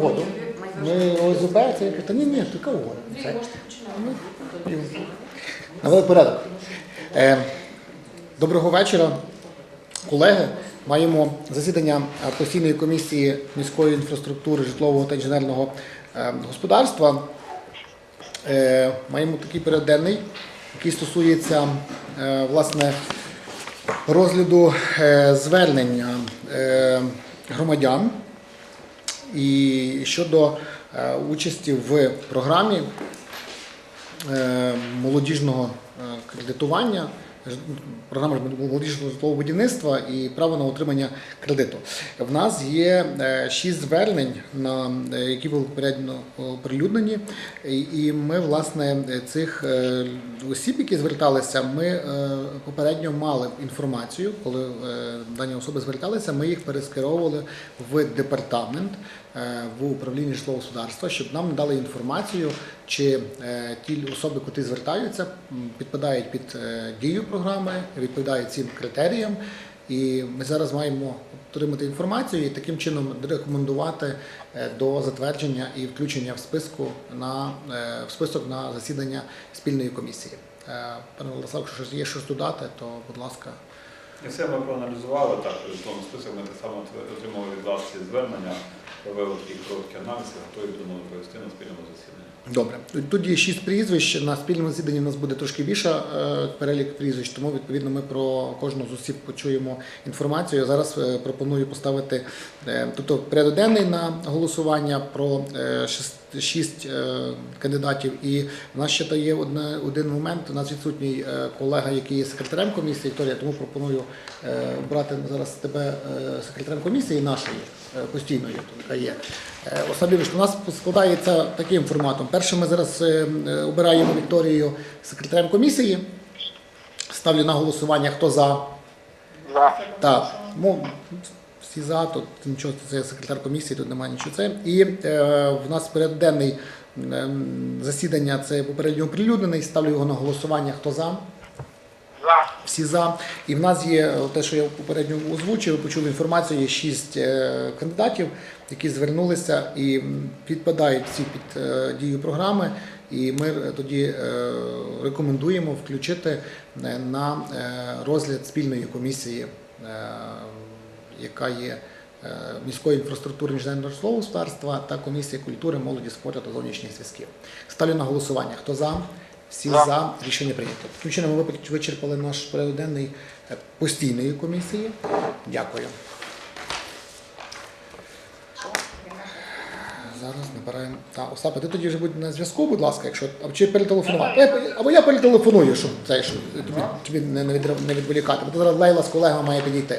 Воду. Ми ОСБ, це та ні, ні, тільки воду. Це навели порядок. Е, доброго вечора, колеги. Маємо засідання постійної комісії міської інфраструктури, житлового та інженерного е, господарства. Е, маємо такий порядок який стосується власне розгляду звернення громадян і щодо е, участі в програмі е, молодіжного е, кредитування, програма молодіжного житлового будівництва і право на отримання кредиту. В нас є е, шість звернень, на е, які були попередньо оприлюднені, і- ми власне цих е, осіб, які зверталися, ми е, попередньо мали інформацію, коли е, дані особи зверталися, ми їх перескеровували в департамент е, в управлінні житлового господарства, щоб нам надали інформацію, чи е, ті особи, котрі звертаються, підпадають під е, дію програми, відповідають цим критеріям. І ми зараз маємо отримати інформацію і таким чином рекомендувати е, до затвердження і включення в списку на в список на засідання спільної комісії. Пане Владислав, якщо є щось додати, то будь ласка. Все ми проаналізували так, тому список ми так само отримали від вас ці звернення, провели такий короткий аналіз, готові будемо провести на спільному засіданні. Добре, тут є шість прізвищ. На спільному засіданні у нас буде трошки більше е, перелік прізвищ, тому відповідно ми про кожну з осіб почуємо інформацію. Я зараз е, пропоную поставити е, тобто порядок денний на голосування про шість е, кандидатів. І в нас ще є одне, один момент. У нас відсутній колега, який є секретарем комісії Вікторія, тому пропоную обрати зараз тебе секретарем комісії нашої постійної, є. Е, Олександр у нас складається таким форматом. Перше, ми зараз е, е, обираємо Вікторію секретарем комісії. Ставлю на голосування, хто за. За. Так, ну, всі за, тут нічого, це секретар комісії, тут немає нічого це. І е, в нас порядок денний ем, засідання це попередньо оприлюднений. Ставлю його на голосування, хто за. Всі за. І в нас є е, те, що я попередньо озвучив, ви почули інформацію, є шість е, кандидатів, які звернулися і підпадають всі під е, дію програми. І ми тоді рекомендуємо включити на розгляд спільної комісії, яка є міської інфраструктури інженерного житлового господарства та комісії культури, молоді, спорту та зовнішніх зв'язків. Ставлю на голосування. Хто за? Всі За. за. Рішення прийнято. Таким чином ми вичерпали наш порядок е, постійної комісії. Дякую. Зараз набираємо. Так, Остапе, ти тоді вже будь на зв'язку, будь ласка, якщо або чи перетелефонувати. Е, Або я перетелефоную, щоб це щоб тобі, тобі не, не відволікати. Бо зараз Лейла з колегами має підійти.